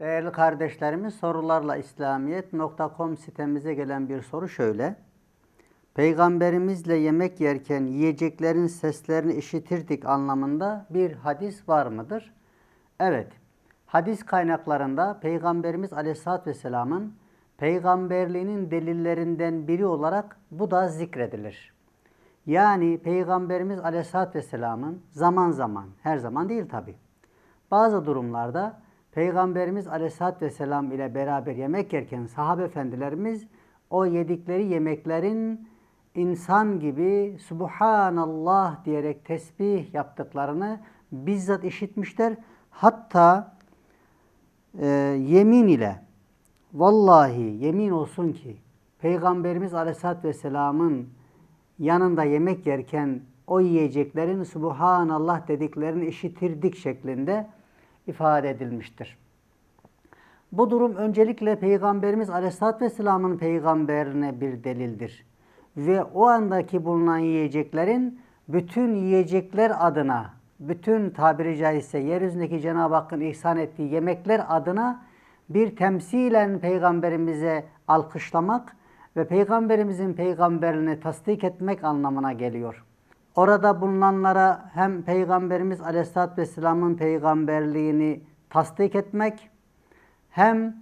Değerli kardeşlerimiz sorularla İslamiyet.com sitemize gelen bir soru şöyle. Peygamberimizle yemek yerken yiyeceklerin seslerini işitirdik anlamında bir hadis var mıdır? Evet. Hadis kaynaklarında Peygamberimiz Aleyhisselatü Vesselam'ın peygamberliğinin delillerinden biri olarak bu da zikredilir. Yani Peygamberimiz Aleyhisselatü Vesselam'ın zaman zaman, her zaman değil tabi. Bazı durumlarda Peygamberimiz Aleyhisselatü Vesselam ile beraber yemek yerken sahabe efendilerimiz o yedikleri yemeklerin insan gibi Subhanallah diyerek tesbih yaptıklarını bizzat işitmişler. Hatta e, yemin ile vallahi yemin olsun ki Peygamberimiz Aleyhisselatü Vesselam'ın yanında yemek yerken o yiyeceklerin Subhanallah dediklerini işitirdik şeklinde ifade edilmiştir. Bu durum öncelikle Peygamberimiz Aleyhisselatü Vesselam'ın peygamberine bir delildir. Ve o andaki bulunan yiyeceklerin bütün yiyecekler adına, bütün tabiri caizse yeryüzündeki Cenab-ı Hakk'ın ihsan ettiği yemekler adına bir temsilen Peygamberimize alkışlamak ve Peygamberimizin peygamberliğini tasdik etmek anlamına geliyor. Orada bulunanlara hem Peygamberimiz Aleyhisselatü Vesselam'ın peygamberliğini tasdik etmek, hem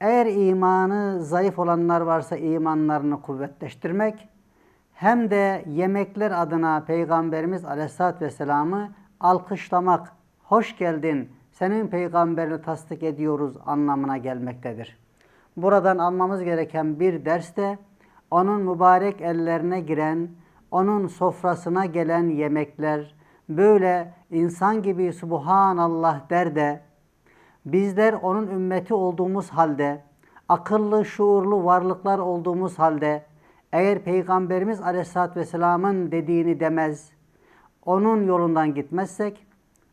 eğer imanı zayıf olanlar varsa imanlarını kuvvetleştirmek, hem de yemekler adına Peygamberimiz Aleyhisselatü Vesselam'ı alkışlamak, hoş geldin, senin peygamberini tasdik ediyoruz anlamına gelmektedir. Buradan almamız gereken bir ders de onun mübarek ellerine giren, onun sofrasına gelen yemekler. Böyle insan gibi Subhanallah der de bizler onun ümmeti olduğumuz halde, akıllı, şuurlu varlıklar olduğumuz halde eğer Peygamberimiz Aleyhisselatü Vesselam'ın dediğini demez, onun yolundan gitmezsek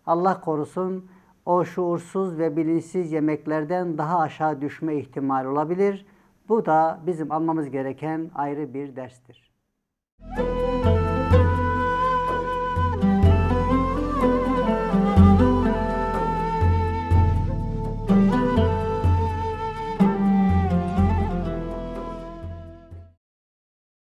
Allah korusun o şuursuz ve bilinçsiz yemeklerden daha aşağı düşme ihtimali olabilir. Bu da bizim almamız gereken ayrı bir derstir.